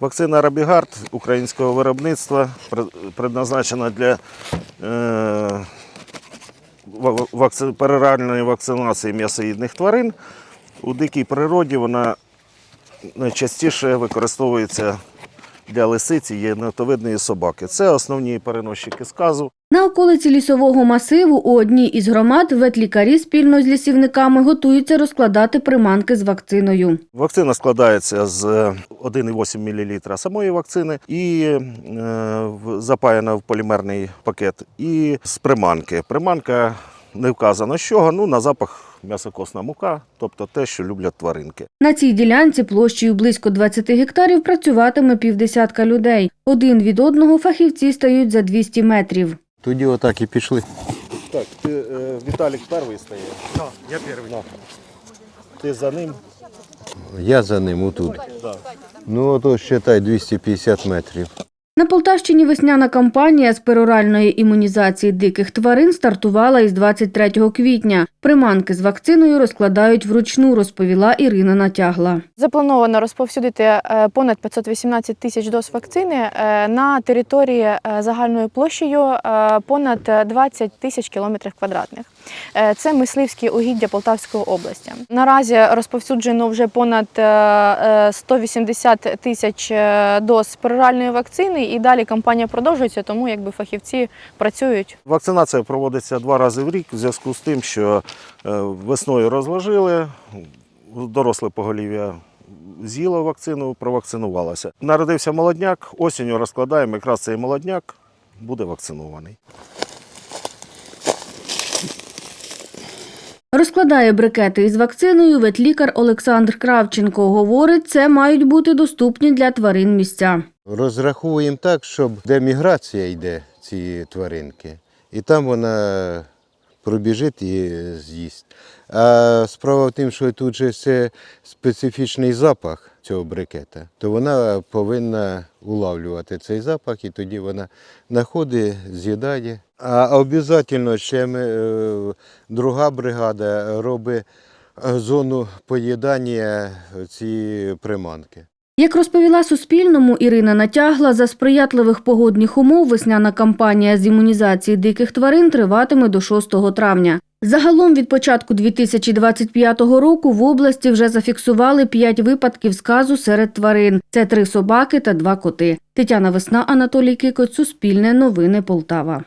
Вакцина Рабігард українського виробництва предназначена для е, пероральної вакцинації м'ясоїдних тварин. У дикій природі вона найчастіше використовується для лисиці і єнотовидної собаки. Це основні переносчики сказу. На околиці лісового масиву у одній із громад ветлікарі спільно з лісівниками готуються розкладати приманки з вакциною. Вакцина складається з е, 1,8 мл самої вакцини і е, запаяна в полімерний пакет, і з приманки. Приманка не вказано з чого, ну на запах м'ясокосна мука, тобто те, що люблять тваринки. На цій ділянці площею близько 20 гектарів працюватиме півдесятка людей. Один від одного фахівці стають за 200 метрів. Тоді отак і пішли. Так, ти, е, Віталік перший стає. Так, я перший. Ти за ним. Я за ним отут. Да. Ну, ото считай 250 метрів. На Полтавщині весняна кампанія з пероральної імунізації диких тварин стартувала із 23 квітня. Приманки з вакциною розкладають вручну, розповіла Ірина Натягла. Заплановано розповсюдити е, понад 518 тисяч доз вакцини е, на території е, загальною площею понад 20 тисяч кілометрів квадратних. Це мисливські угіддя Полтавської області. Наразі розповсюджено вже понад е, е, 180 тисяч доз пероральної вакцини, і далі кампанія продовжується, тому якби фахівці працюють. Вакцинація проводиться два рази в рік в зв'язку з тим, що е, весною розложили, доросле поголів'я з'їло вакцину, провакцинувалося. Народився молодняк, осінню розкладаємо, якраз цей молодняк буде вакцинований. Розкладає брикети із вакциною ветлікар Олександр Кравченко. Говорить, це мають бути доступні для тварин місця. Розраховуємо так, щоб де міграція йде ці тваринки, і там вона пробіжить і з'їсть. А справа в тім, що тут же це специфічний запах цього брикета, то вона повинна улавлювати цей запах, і тоді вона знаходить, з'їдає. А обов'язково ще ми, е, друга бригада робить е, зону поїдання цієї приманки. Як розповіла Суспільному Ірина Натягла, за сприятливих погодних умов весняна кампанія з імунізації диких тварин триватиме до 6 травня. Загалом від початку 2025 року в області вже зафіксували 5 випадків сказу серед тварин. Це три собаки та два коти. Тетяна Весна, Анатолій Кикоць, Суспільне новини Полтава.